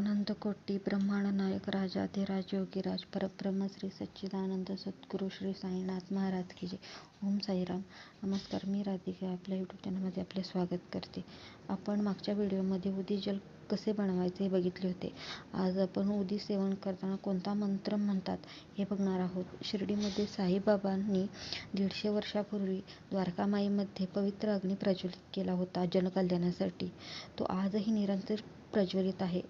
अनंतकोटी ब्रह्मांड राजाधिराज योगीराज परब्रह्म श्री सच्चिदानंद सद्गुरू श्री साईनाथ महाराज की जय. ओम साईराम. नमस्कार मी राधिका आपल्या यूट्यूब चॅनलमध्ये आपले स्वागत करते. आपण मागच्या व्हिडिओमध्ये उदी जल कसे बनवायचे हे बघितले होते. आज आपण उदी सेवन करताना कोणता मंत्र म्हणतात हे बघणार आहोत. शिर्डीमध्ये साईबाबांनी दीडशे वर्षापूर्वी द्वारकामाईमध्ये पवित्र अग्नी प्रज्वलित केला होता जनकल्याणासाठी. तो आजही निरंतर प्रज्वलित आहे.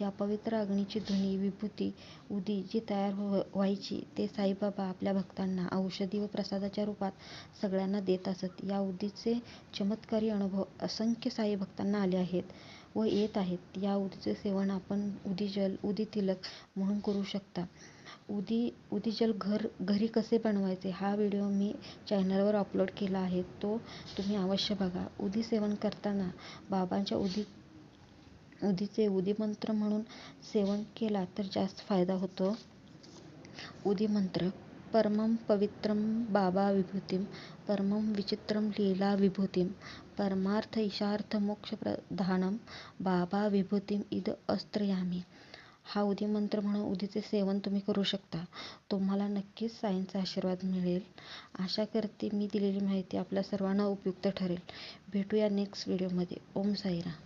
या पवित्र अग्नीची धुनी विभूती उदी जी तयार हो व्हायची ते साईबाबा आपल्या भक्तांना औषधी व प्रसादाच्या रूपात सगळ्यांना देत असत. या उदीचे चमत्कारी अनुभव असंख्य साई भक्तांना आले आहेत. व येत आहेत. या उदीचे सेवन आपण उदी जल उदी तिलक म्हणून करू शकता. उदी उदी जल घर घरी कसे बनवायचे हा व्हिडिओ मी चॅनलवर अपलोड केला आहे. तो तुम्ही अवश्य बघा. उदी सेवन करताना बाबांच्या उदी उदीचे उदी मंत्र म्हणून सेवन केला तर जास्त फायदा होतो. उदी मंत्र परमं पवित्रं बाबा विभूतिं परमं विचित्रं लीला विभूतीम परमार्थ ईषार्थ मोक्ष प्रधानं बाबा विभूतीम इद अस्त्रयामी. हा उदी मंत्र म्हणून उदीचे सेवन तुम्ही करू शकता. तुम्हाला नक्कीच साईंचा आशीर्वाद मिळेल. आशा करते मी दिलेली माहिती आपल्या सर्वांना उपयुक्त ठरेल. भेटूया नेक्स्ट व्हिडिओमध्ये ओम साईराम.